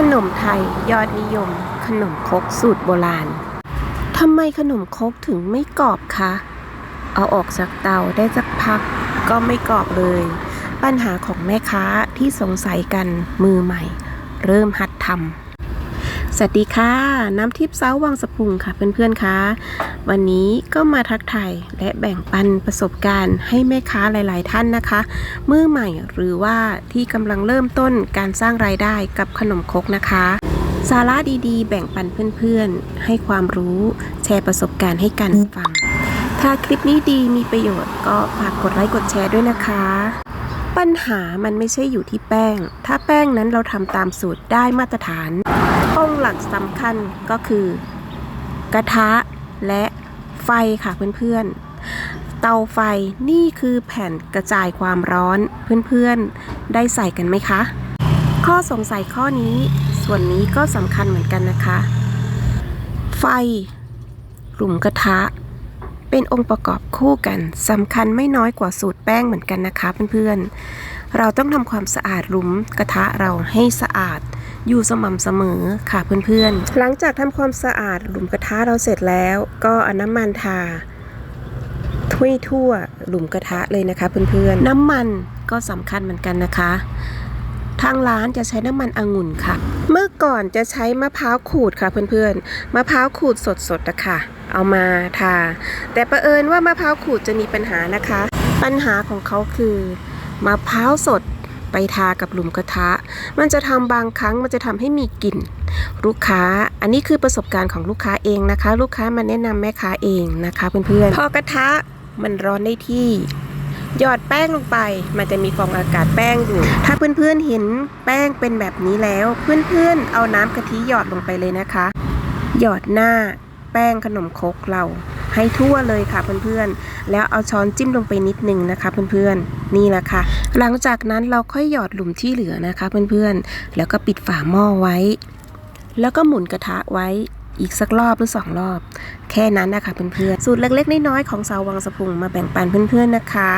ขนมไทยยอดนิยม ขนมคกสูตรโบราณทำไมขนมคกถึงไม่กรอบคะ เอาออกจากเตาได้สักพักก็ไม่กรอบเลย ปัญหาของแม่ค้าที่สงสัยกันมือใหม่ เริ่มหัดทำ สวัสดีค่ะ น้ำทิพย์เซ้าวังสะพุงค่ะเพื่อนๆคะวันนี้ก็มาทักทายและแบ่งปันประสบการณ์ให้แม่ค้าหลาย ๆ ท่านนะคะ มือใหม่หรือว่าที่กำลังเริ่มต้นการสร้างรายได้กับขนมครกนะคะ สาระดีๆ แบ่งปันเพื่อนๆ ให้ความรู้แชร์ประสบการณ์ให้กันฟัง ถ้าคลิปนี้ดีมีประโยชน์ก็ฝากกดไลค์กดแชร์ด้วยนะคะปัญหามันไม่ใช่อยู่ที่แป้ง ถ้าแป้งนั้นเราทำตามสูตรได้มาตรฐาน องค์หลักสำคัญก็คือ กระทะและไฟค่ะเพื่อนๆ เตาไฟนี่คือแผ่นกระจายความร้อนเพื่อนๆ ได้ใส่กันไหมคะ ข้อสงสัยข้อนี้ส่วนนี้ก็สำคัญเหมือนกันนะคะ ไฟหลุมกระทะ เป็นองค์ประกอบคู่กันสำคัญไม่น้อยกว่าสูตรแป้งเหมือนกันนะคะเพื่อนๆ เราต้องทำความสะอาดหลุมกระทะเราให้สะอาด อยู่สม่ำเสมอค่ะเพื่อนๆ หลังจากทำความสะอาดหลุมกระทะเราเสร็จแล้ว ก็เอาน้ำมันทาทั่วทั่วหลุมกระทะเลยนะคะเพื่อนๆ น้ำมันก็สำคัญเหมือนกันนะคะ ทางร้านจะใช้น้ำมันองุ่นค่ะ เมื่อก่อนจะใช้มะพร้าวขูดค่ะเพื่อนๆ มะพร้าวขูดสดๆอะค่ะเอามาทา แต่ประเอิญว่ามะพร้าวขูดจะมีปัญหานะคะ ปัญหาของเขาคือมะพร้าวสด ไปทากับหลุมกระทะ มันจะทำบางครั้งมันจะทำให้มีกลิ่น ลูกค้า อันนี้คือประสบการณ์ของลูกค้าเองนะคะ ลูกค้ามาแนะนำแม่ค้าเองนะคะเพื่อนๆพอกระทะมันร้อนได้ที่หยอดแป้งลงไป มันจะมีฟองอากาศแป้งอยู่ ถ้าเพื่อนๆเห็นแป้งเป็นแบบนี้แล้ว เพื่อนๆเอาน้ำกะทิหยอดลงไปเลยนะคะ หยอดหน้าแป้งขนมครกเรา ให้ทั่วเลยค่ะเพื่อนๆ แล้วเอาช้อนจิ้มลงไปนิดนึงนะคะเพื่อนๆ นี่แหละค่ะ หลังจากนั้นเราค่อยหยอดหลุมที่เหลือนะคะเพื่อนๆ แล้วก็ปิดฝาหม้อไว้ แล้วก็หมุนกระทะไว้อีกสักรอบหรือสองรอบ แค่นั้นนะคะเพื่อนๆ สูตรเล็กๆน้อยๆของสาววังสะพุงมาแบ่งปันเพื่อนๆนะคะ